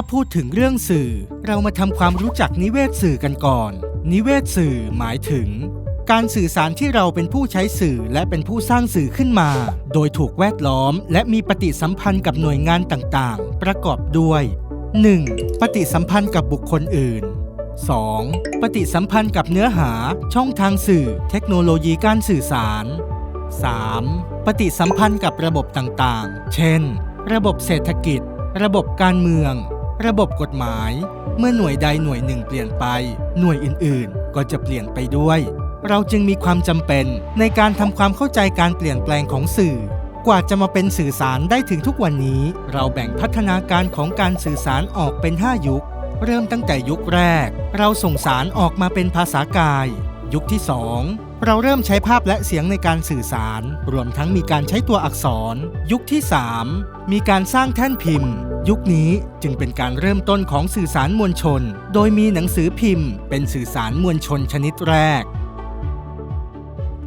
ถ้าพูดถึงเรื่องสื่อ เรามาทำความรู้จักนิเวศสื่อกันก่อน นิเวศสื่อหมายถึง การสื่อสารที่เราเป็นผู้ใช้สื่อและเป็นผู้สร้างสื่อขึ้นมา โดยถูกแวดล้อม และมีปฏิสัมพันธ์กับหน่วยงานต่างๆ ประกอบด้วย 1. ปฏิสัมพันธ์กับบุคคลอื่น 2. ปฏิสัมพันธ์กับเนื้อหา ช่องทางสื่อ เทคโนโลยีการสื่อสาร 3. ปฏิสัมพันธ์กับระบบต่างๆ เช่น ระบบเศรษฐกิจ ระบบการเมือง ระบบกฎหมาย เมื่อหน่วยใดหน่วยหนึ่งเปลี่ยนไป หน่วยอื่นๆ ก็จะเปลี่ยนไปด้วย เราจึงมีความจำเป็นในการทำความเข้าใจการเปลี่ยนแปลงของสื่อ กว่าจะมาเป็นสื่อสารได้ถึงทุกวันนี้ เราแบ่งพัฒนาการของการสื่อสารออกเป็น 5 ยุค เริ่มตั้งแต่ยุคแรก เราส่งสารออกมาเป็นภาษากาย ยุคที่ 2เราเริ่มใช้ภาพและเสียงในการสื่อสาร รวมทั้งมีการใช้ตัวอักษร ยุคที่ 3 มีการสร้างแท่นพิมพ์ ยุคนี้จึงเป็นการเริ่มต้นของสื่อสารมวลชน โดยมีหนังสือพิมพ์ เป็นสื่อสารมวลชนชนิดแรก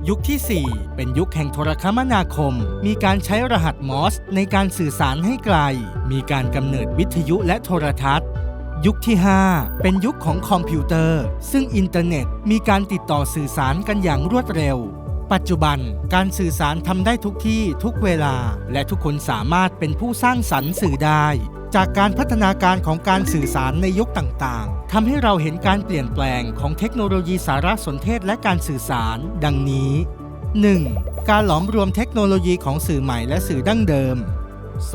ยุคที่ 4 เป็นยุคแห่งโทรคมนาคม มีการใช้รหัสมอสในการสื่อสารให้ไกล มีการกำเนิดวิทยุและโทรทัศน์ ยุคที่ 5 เป็นยุคของคอมพิวเตอร์ ซึ่งอินเทอร์เน็ตมีการติดต่อสื่อสารกันอย่างรวดเร็ว ปัจจุบัน การสื่อสารทำได้ทุกที่ทุกเวลา และทุกคนสามารถเป็นผู้สร้างสรรค์สื่อได้ จากการพัฒนาการของการสื่อสารในยุคต่างๆทำให้เราเห็นการเปลี่ยนแปลงของเทคโนโลยีสารสนเทศและการสื่อสาร ดังนี้ 1. การหลอมรวมเทคโนโลยีของสื่อใหม่และสื่อดั้งเดิม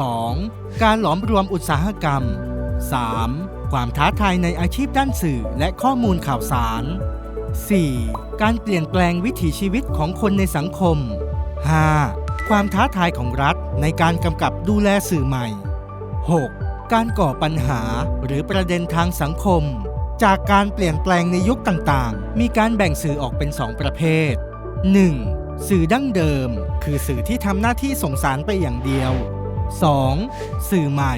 2. การหลอมรวมอุตสาหกรรม 3. ความท้าทายในอาชีพด้านสื่อและข้อมูลข่าวสาร 4. การเปลี่ยนแปลงวิถีชีวิตของคนในสังคม 5. ความท้าทายของรัฐในการกำกับดูแลสื่อใหม่ 6. การก่อปัญหาหรือประเด็นทางสังคม จากการเปลี่ยนแปลงในยุคต่างๆ มีการแบ่งสื่อออกเป็น 2 ประเภท 1. สื่อดั้งเดิม คือสื่อที่ทำหน้าที่ส่งสารไปอย่างเดียว 2. สื่อใหม่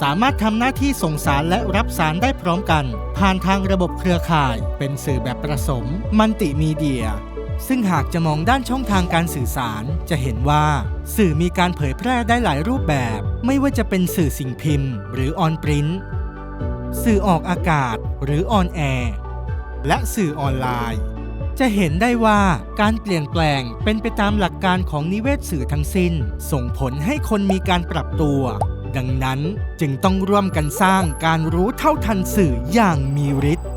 สามารถทำหน้าที่ส่งสารและรับสารได้พร้อมกัน ผ่านทางระบบเครือข่าย เป็นสื่อแบบผสม มัลติมีเดีย ซึ่งหากจะมองด้านช่องทางการสื่อสาร จะเห็นว่า สื่อมีการเผยแพร่ได้หลายรูปแบบ ไม่ว่าจะเป็นสื่อสิ่งพิมพ์ หรือออนปริ้นสื่อออกอากาศ หรือออนแอร์และสื่อออนไลน์ จะเห็นได้ว่าการเปลี่ยนแปลงเป็นไปตามหลักการของนิเวศสื่อทั้งสิ้น ส่งผลให้คนมีการปรับตัว ดังนั้นจึงต้องร่วมกันสร้างการรู้เท่าทันสื่ออย่างมีฤทธิ์